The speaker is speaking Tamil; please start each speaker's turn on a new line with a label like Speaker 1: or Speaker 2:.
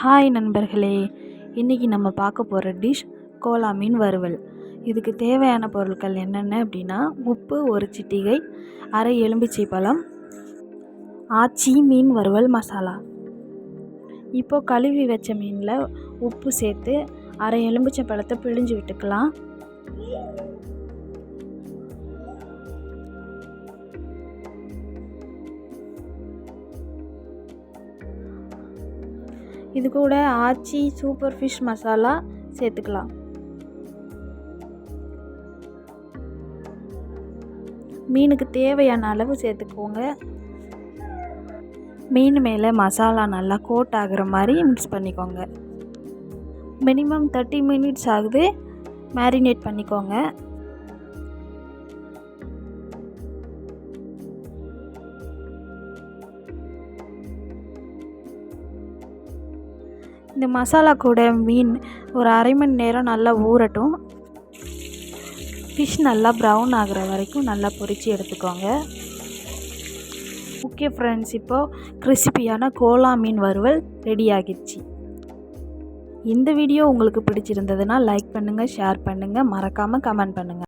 Speaker 1: ஹாய் நண்பர்களே இன்றைக்கி நம்ம பார்க்க போகிற டிஷ் கோலா மீன் வறுவல். இதுக்கு தேவையான பொருட்கள் என்னென்ன அப்படின்னா உப்பு ஒரு சிட்டிகை அரை எலும்பிச்சை பழம் ஆச்சி மீன் வறுவல் மசாலா. இப்போது கழுவி வச்ச மீனில் உப்பு சேர்த்து அரை எலும்பிச்சை பழத்தை பிழிஞ்சு விட்டுக்கலாம். இது கூட ஆச்சி சூப்பர் ஃபிஷ் மசாலா சேர்த்துக்கலாம். மீனுக்கு தேவையான அளவு சேர்த்துக்கோங்க. மீன் மேலே மசாலா நல்லா கோட் ஆகிற மாதிரி மிக்ஸ் பண்ணிக்கோங்க. மினிமம் தேர்ட்டி மினிட்ஸ் ஆகுது. மேரினேட் பண்ணிக்கோங்க. இந்த மசாலா கூட மீன் ஒரு அரை மணி நேரம் நல்லா ஊறட்டும். ஃபிஷ் நல்லா ப்ரௌன் ஆகிற வரைக்கும் நல்லா பொரித்து எடுத்துக்கோங்க. ஓகே ஃப்ரெண்ட்ஸ் இப்போது கிறிஸ்பியான கோலா மீன் வறுவல் ரெடி ஆகிடுச்சு. இந்த வீடியோ உங்களுக்கு பிடிச்சிருந்ததுன்னா லைக் பண்ணுங்கள் ஷேர் பண்ணுங்கள் மறக்காமல் கமெண்ட் பண்ணுங்கள்